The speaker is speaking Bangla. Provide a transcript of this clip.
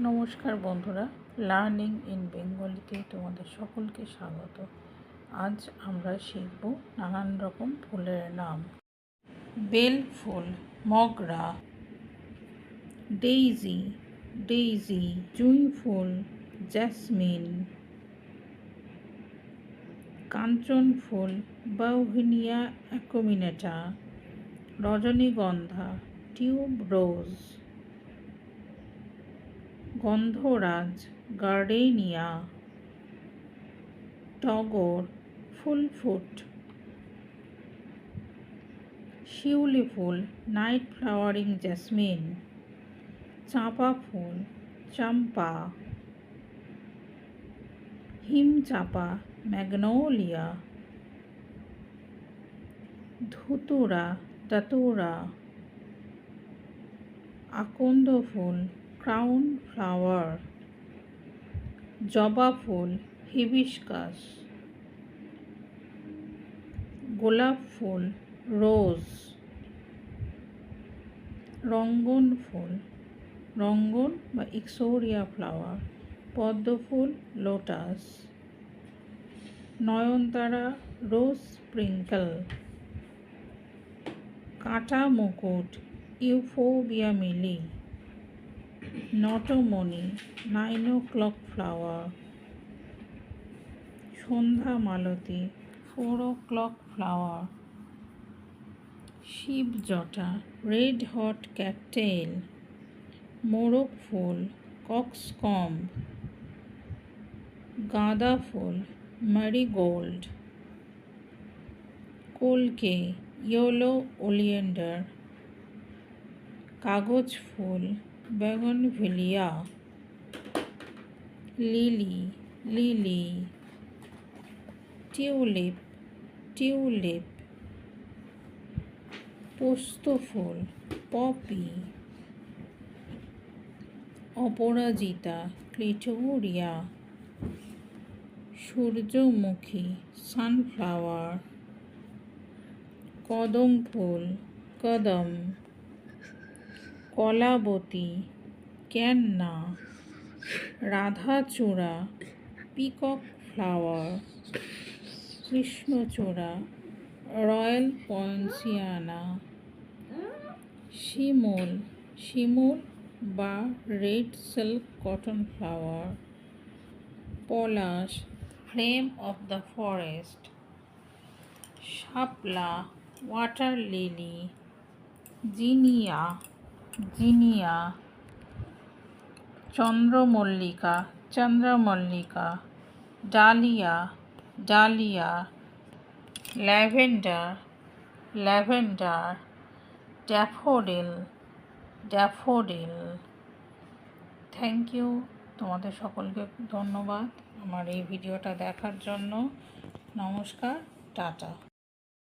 নমস্কার বন্ধুরা, লার্নিং ইন বেঙ্গলিতে তোমাদের সকলকে স্বাগত। আজ আমরা শিখব নানান রকম ফুলের নাম। বেল ফুল, মগরা, ডেইজি ডেইজি, জুঁই ফুল, জ্যাসমিন, কাঞ্চন ফুল বাউহিনিয়া অ্যাকোমিনেটা, রজনীগন্ধা, টিউব রোজ। গন্ধরাজ গার্ডেনিয়া, টগর, ফুলফুট, শিউলি ফুল, নাইট ফ্লাওয়ারিং জেসমিন চাঁপা ফুল, চম্পা, হিম চাঁপা, ম্যাগনোলিয়া, ধুতুরা, দাতুরা, আকন্দ ফুল ক্রাউন ফ্লাওয়ার, জবা ফুল হিবিস্কাস গোলাপ ফুল, রোজ, রঙ্গন ফুল, রঙ্গন বা ইক্সোরিয়া ফ্লাওয়ার, পদ্ম ফুল, লোটাস, নয়নতারা, রোজ স্প্রিঙ্কল কাঁটা মুকুট, ইউফোবিয়া মিলি। নটমণি নাইন ও ক্লক ফ্লাওয়ার সন্ধ্যা মালতী ফোর ও ক্লক ফ্লাওয়ার শিবজটা রেড হট ক্যাকটেল মোরগ ফুল কক্সকম্ব গাঁদা ফুল ম্যারিগোল্ড কলকে ইয়েলো ওলিয়েন্ডার কাগজ ফুল bougainvillea lily lily, tulip tulip, পোস্ত ফুল, পপি, অপরাজিতা, ক্লিটোরিয়া, সূর্যমুখী, সানফ্লাওয়ার, কদম ফুল, কদম কলাবতী ক্যান্না রাধাচূড়া, পিকক ফ্লাওয়ার, কৃষ্ণচূড়া, রয়্যাল পয়েন্সিয়ানা শিমুল শিমুল বা রেড সিল্ক কটন ফ্লাওয়ার, পলাশ, ফ্লেম অফ দ্য ফরেস্ট, শাপলা, ওয়াটার লিলি, জিনিয়া জিনিয়া, চন্দ্রমল্লিকা চন্দ্রমল্লিকা, dahlia dahlia, lavender lavender, daffodil daffodil. Thank you তোমাদের সকলকে ধন্যবাদ আমার এই ভিডিওটা দেখার জন্য। নমস্কার, টাটা।